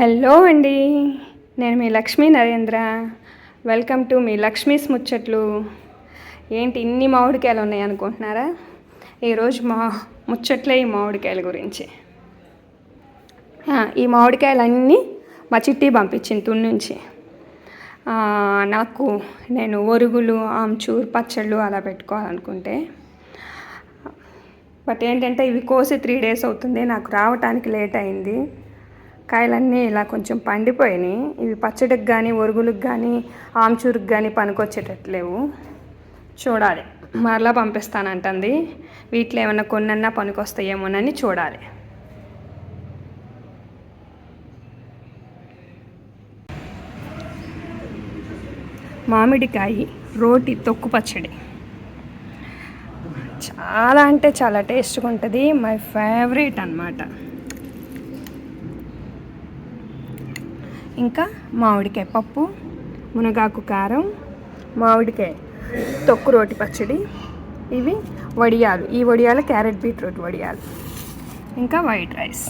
Hello అండి నేను మీ లక్ష్మీ నరేంద్ర. వెల్కమ్ టు మీ లక్ష్మీస్ ముచ్చట్లు. ఏంటి ఇన్ని మామిడికాయలు ఉన్నాయి అనుకుంటున్నారా? ఈరోజు మా ముచ్చట్లే ఈ మామిడికాయల గురించి. ఈ మామిడికాయలన్నీ మా చిట్టి పంపించింది తుని నుంచి. నాకు నేను ఒరుగులు ఆమ్చూర్ పచ్చళ్ళు అలా పెట్టుకోవాలనుకుంటే. బట్ ఏంటంటే ఇవి కోసి త్రీ డేస్ అవుతుంది నాకు రావటానికి లేట్ అయింది. కాయలన్నీ ఇలా కొంచెం పండిపోయినాయి. ఇవి పచ్చడికి కానీ ఒరుగులకు కానీ ఆమ్చూరుకి కానీ పనికొచ్చేటట్లేవు చూడాలి. మరలా పంపిస్తానంటుంది. వీటిలో ఏమన్నా కొన్నన్నా పనికొస్తాయేమోనని చూడాలి. మామిడికాయ రోటి తొక్కు పచ్చడి. చాలా అంటే చాలా టేస్ట్గా ఉంటుంది. మై ఫేవరెట్ అన్నమాట. ఇంకా మామిడికాయ పప్పు మునగాకు కారం మామిడికాయ తొక్కు రోటి పచ్చడి ఇవి వడియాలు. ఈ వడియాలు క్యారెట్ బీట్రూట్ వడియాలు. ఇంకా వైట్ రైస్.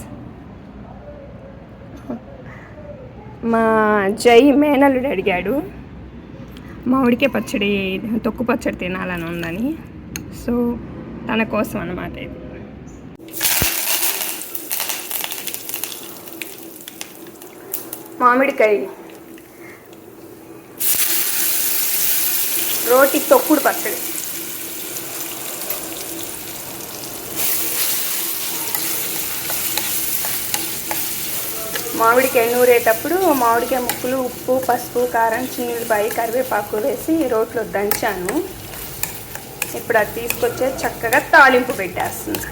మా జై మేనల్లుడు అడిగాడు మామిడికాయ పచ్చడి తొక్కు పచ్చడి తినాలని ఉందని. సో తన కోసం అన్నమాట ఇది. మామిడికాయ. రోటి తొక్కుడు పచ్చడి. మామిడికాయ నూరేటప్పుడు మామిడికాయ ముక్కలు ఉప్పు పసుపు కారం చిన్నులపాయి కరివేపాకు వేసి రోట్లో దంచాను. ఇప్పుడు అది తీసుకొచ్చే చక్కగా తాలింపు పెట్టేస్తుంది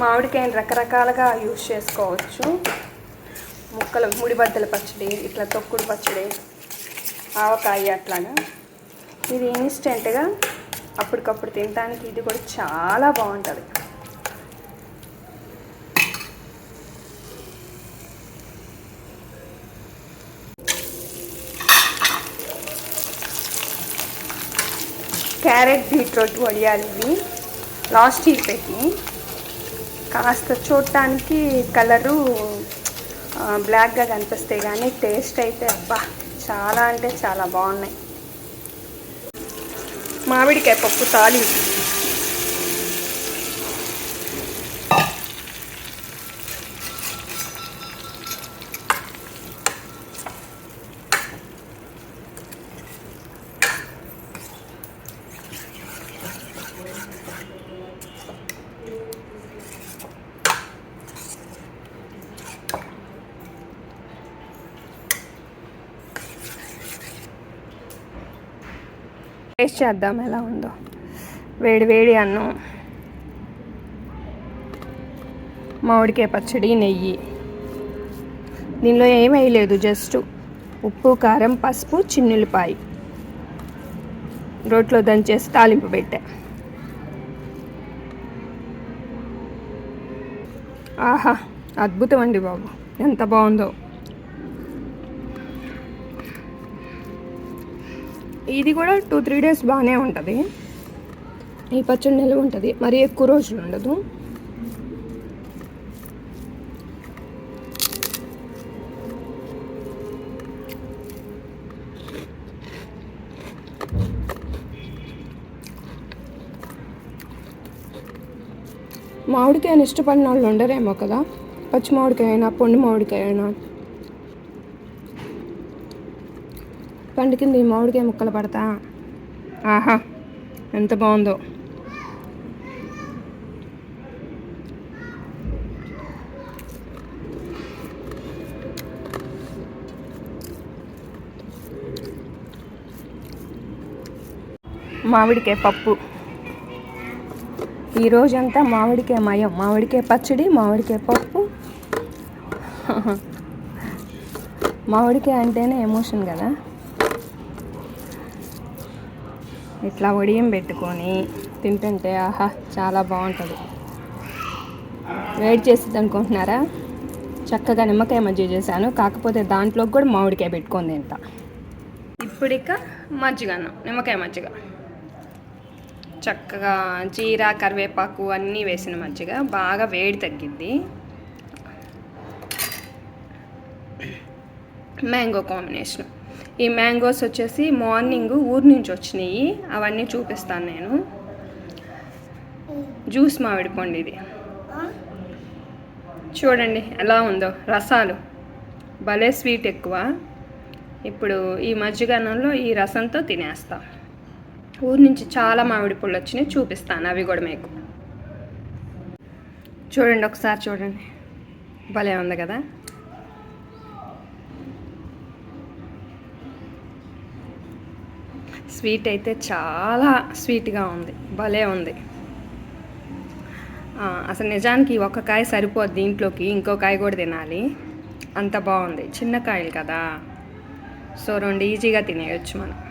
మామిడికాయని రకరకాలుగా యూజ్ చేసుకోవచ్చు. ముక్కలు ముడిబద్దల పచ్చడి ఇట్లా తొక్కుడు పచ్చడి ఆవకాయ అట్లాగా ఇది ఇన్స్టెంట్గా అప్పటికప్పుడు తినడానికి ఇది కూడా చాలా బాగుంటుంది. క్యారెట్ బీట్రూట్ వడియాలి ఇవి లాస్ట్ ఇయర్ పెట్టి కాస్త చూడటానికి కలరు బ్లాక్గా కనిపిస్తాయి కానీ టేస్ట్ అయితే అబ్బా చాలా అంటే చాలా బాగున్నాయి. మామిడికాయ పప్పు తాలింపు. టేస్ట్ చేద్దాం ఎలా ఉందో. వేడి వేడి అన్నం. మామిడికాయ పచ్చడి నెయ్యి. దీనిలో ఏమేయలేదు జస్ట్ ఉప్పు కారం పసుపు చిన్నులపాయి. రోట్లో దంచేసి తాలింపు పెట్టా. ఆహా అద్భుతం అండి బాబు. ఎంత బాగుందో. ఇది కూడా టూ త్రీ డేస్ బాగానే ఉంటుంది. ఈ పచ్చడి నిల్వ ఉంటుంది. మరి ఎక్కువ రోజులు ఉండదు. మామిడికాయని ఇష్టపడిన వాళ్ళు ఉండరేమో కదా? పచ్చి మామిడికాయ అయినా పొండి మామిడికాయ అయినా పండు కింద ఈ మామిడికాయ ముక్కలు పడతా. ఆహా ఎంత బాగుందో. మామిడికాయ పప్పు. ఈ రోజంతా మామిడికాయ మయం. మామిడికాయ పచ్చడి మామిడికాయ పప్పు. మామిడికాయ అంటేనే ఎమోషన్ కదా. ఇట్లా వడియం పెట్టుకొని తింటుంటే ఆహా చాలా బాగుంటుంది. వేడి చేసేది అనుకుంటున్నారా? చక్కగా నిమ్మకాయ మజ్జిగ చేశాను. కాకపోతే దాంట్లో కూడా మామిడికాయ పెట్టుకొని తింటా. ఇప్పుడు ఇక మజ్జిగ అన్నం నిమ్మకాయ మజ్జిగ. చక్కగా జీరా కరివేపాకు అన్నీ వేసిన మజ్జిగ. బాగా వేడి తగ్గిద్ది. మ్యాంగో కాంబినేషన్ ఈ మ్యాంగోస్ వచ్చేసి మార్నింగ్ ఊరి నుంచి వచ్చినాయి. అవన్నీ చూపిస్తాను నేను. జ్యూస్ మామిడి పండు ఇది. చూడండి ఎలా ఉందో. రసాలు. భలే స్వీట్ ఎక్కువ. ఇప్పుడు ఈ మజ్జిగన్నంలో ఈ రసంతో తినేస్తాం. ఊరు నుంచి చాలా మామిడి పళ్ళు వచ్చినాయి. చూపిస్తాను. అవి కూడా మీకు. చూడండి ఒకసారి చూడండి. భలే ఉంది కదా. స్వీట్ అయితే చాలా స్వీట్గా ఉంది. భలే ఉంది. అసలు నిజానికి ఒక కాయ సరిపోద్ది దీంట్లోకి ఇంకో కాయ కూడా తినాలి. అంత బాగుంది. చిన్న కాయలు కదా. సో రెండు ఈజీగా తినేయచ్చు మనం.